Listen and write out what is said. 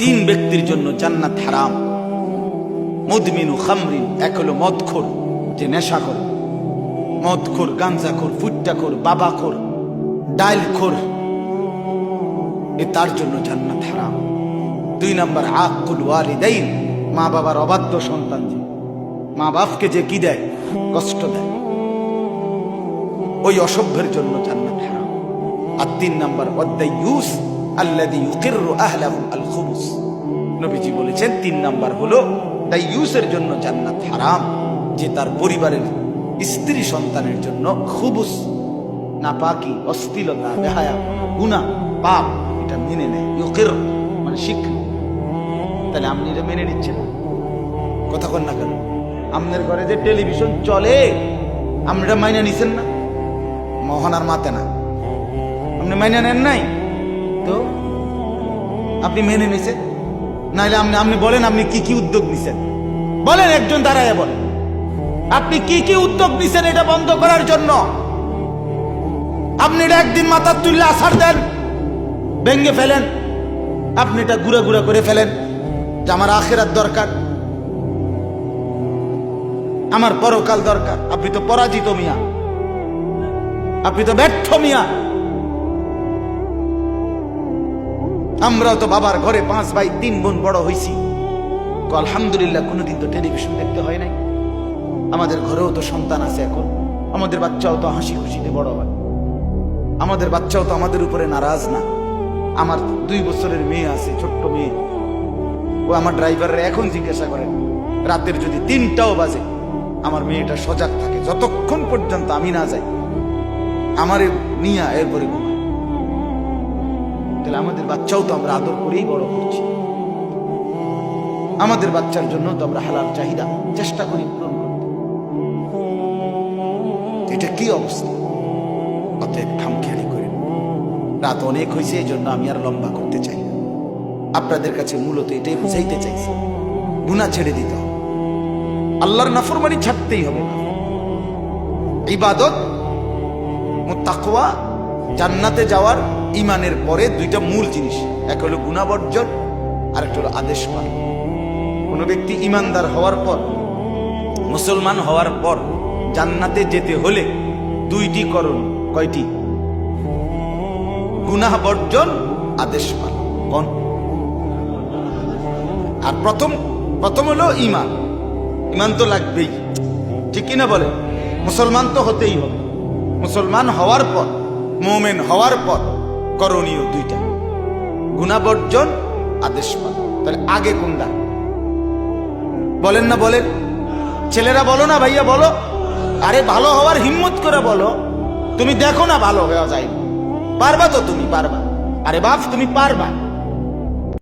তিন ব্যক্তির জন্য জান্নাত হারাম। মদমিনু খামরিন, এক হলো মদখোর, যে নেশা করে মদখোর গাঞ্জাখোর ফুট্টাখোর, বাবাখোর, ডাইলখোর। এ তার জন্য জান্নাত হারাম। দুই নম্বর, আকুল ওয়ালিদাইন, মা বাবার অবাধ্য সন্তান যে। মা বাপকে যে কি দেয়? কষ্ট দেয়। ওই অসভ্যের জন্য জান্নাত হারাম। আর তিন নম্বর অদ্দাইয়ুস আল্লাদি ইউকিররু আহলাহু আল খুবুস নবীজি বলেছেন, তিন নাম্বার হলো দাইয়ুসের জন্য জান্নাত হারাম, যে তার পরিবারের স্ত্রী সন্তানের জন্য খুবুস, নাপাকি অস্থিলতা বেহায়া গুনাহ পাপ, এটা মেনে নেয়। ইউকির মানে শিক্ষা। তাহলে আপনি এটা মেনে নিচ্ছেন। কথা কন না কেন? আপনার ঘরে যে টেলিভিশন চলে, আপনি এটা মাইনে নিছেন না? মোহনার মাতে না। আপনি মাইনে নেন নাই? তো আপনি মেনে নিছেন? নাইলে আপনি আপনি বলেন আপনি কি কি উদ্যোগ নিছেন? বলেন, একজন দাঁড়ায় বলেন। আপনি কি কি উদ্যোগ নিছেন এটা বন্ধ করার জন্য? আপনি এটা একদিন মাথার তুললে আসার দেন ভেঙ্গে ফেলেন। আপনি এটা গুড়া গুড়া করে ফেলেন যে আমার আখেরাত দরকার। আমার পরকাল দরকার। আপনি তো পরাজিত মিয়া। আপনি তো ব্যর্থ মিয়া। আমরাও তো বাবার ঘরে পাঁচ ভাই, তিন বোন বড় হইছি। তো আলহামদুলিল্লাহ, কোনোদিন তো টেলিভিশন দেখতে হয় নাই। আমাদের ঘরেও তো সন্তান আছে এখন। আমাদের বাচ্চাও তো হাসি খুশিতে বড় হয়। আমাদের বাচ্চাও তো আমাদের উপরে নারাজ না। আমার দুই বছরের মেয়ে আছে, ছোট্ট মেয়ে। ও আমার ড্রাইভারের এখন জিজ্ঞাসা করে, রাতের যদি তিনটাও বাজে, আমার মেয়েটা সজাগ থাকে, যতক্ষণ পর্যন্ত আমি না যাই, আমারে নিয়া এরপরে ঘুমায়। তাহলে আমাদের বাচ্চাও তো আমরা আদর করেই বড় করছি আমাদের বাচ্চার জন্য তো আমরা হালাল চাহিদা চেষ্টা করি পূরণ করতে। এটা কি অবস্থা? অতএব খামখেয়ালি করেন। রাত অনেক হয়েছে, এই জন্য আমি আর লম্বা করতে চাই আপনাদের কাছে মূলত এটাই বুঝাইতে চাইছি। গুণা ছেড়ে দিতে হবে। আল্লাহর নাফরমানি ছাড়তেই হবে ইবাদত তাকওয়া জান্নাতে যাওয়ার ইমানের পরে দুইটা মূল জিনিস। এক হলো গুণাবর্জন আর একটা হলো আদেশ পালন কোনো ব্যক্তি ইমানদার হওয়ার পর, মুসলমান হওয়ার পর জান্নাতে যেতে হলে দুইটি করণ, কয়টি? গুনাহ বর্জন আদেশ পালন কোন? আর প্রথম প্রথম হলো ইমান ইমান তো লাগবেই। ঠিক কিনা বলে? মুসলমান তো হতেই হবে। মুসলমান হওয়ার পর মোমেন হওয়ার পর করণীয় দুইটা। গুণাবর্জন আদেশ পালন তাহলে আগে কোনটা? বলেন না, বলেন। ছেলেরা বলো না, ভাইয়া বলো। আরে, ভালো হওয়ার হিম্মত করে বলো। তুমি দেখো না ভালো হওয়া যায় পারবা তো তুমি, পারবা। আরে বাপ, তুমি পারবা।